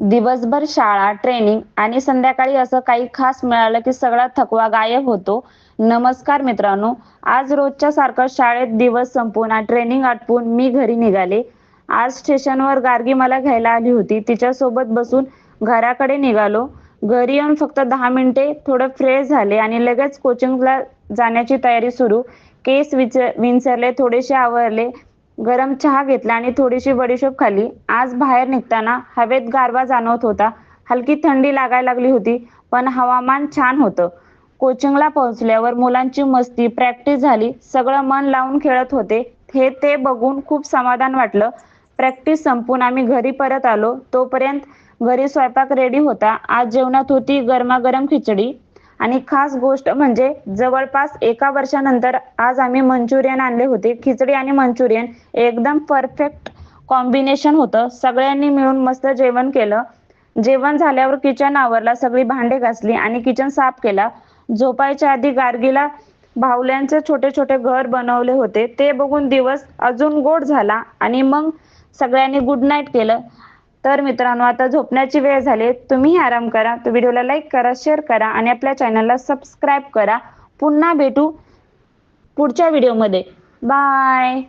दिवसभर शाळा ट्रेनिंग आणि संध्याकाळी असं काही खास मिळालं की सगळा थकवा गायब होतो. नमस्कार मित्रांनो आज रोजच्या सारखं शाळेत दिवस संपून ट्रेनिंग आटपून मी घरी निघाले. आज स्टेशनवर गार्गी मला घ्यायला आली होती. तिच्यासोबत बसून घराकडे निघालो. घरी येऊन फक्त दहा मिनिटे थोडं फ्रेश झाले आणि लगेच कोचिंगला जाण्याची तयारी सुरू. केस विच विंचरले थोडेसे आवरले. गरम चहा घेतला आणि थोडीशी बडीशोप खाली आज बाहेर निघताना हवेत गारवा जाणवत होता. हलकी थंडी लागायला लागली होती पण हवामान छान होतं. कोचिंगला पोहोचल्यावर मुलांची मस्ती प्रॅक्टिस झाली. सगळं मन लावून खेळत होते. हे ते बघून खूप समाधान वाटलं. प्रॅक्टिस संपून आम्ही घरी परत आलो. तोपर्यंत घरी स्वयंपाक रेडी होता. आज जेवणात होती गरमागरम खिचडी. आणि खास गोष्ट म्हणजे जवळपास एका वर्षानंतर आज आम्ही मंचुरियन आणले होते. खिचडी आणि मंचुरियन एकदम परफेक्ट कॉम्बिनेशन होतं. सगळ्यांनी मिळून मस्त जेवण केलं. जेवण झाल्यावर किचन आवरला सगळी भांडे घासली आणि किचन साफ केला. झोपायच्या आधी गार्गीला भावल्यांचे छोटे छोटे घर बनवले होते. ते बघून दिवस अजून गोड झाला आणि मग सगळ्यांनी गुड नाईट केलं. तर मित्रांनो आता झोपण्याची वेळ झाली तुम्ही आराम करा. तो व्हिडिओला लाईक करा शेअर करा आणि आपल्या चॅनलला सबस्क्राईब करा. पुन्हा भेटू पुढच्या व्हिडिओमध्ये. बाय!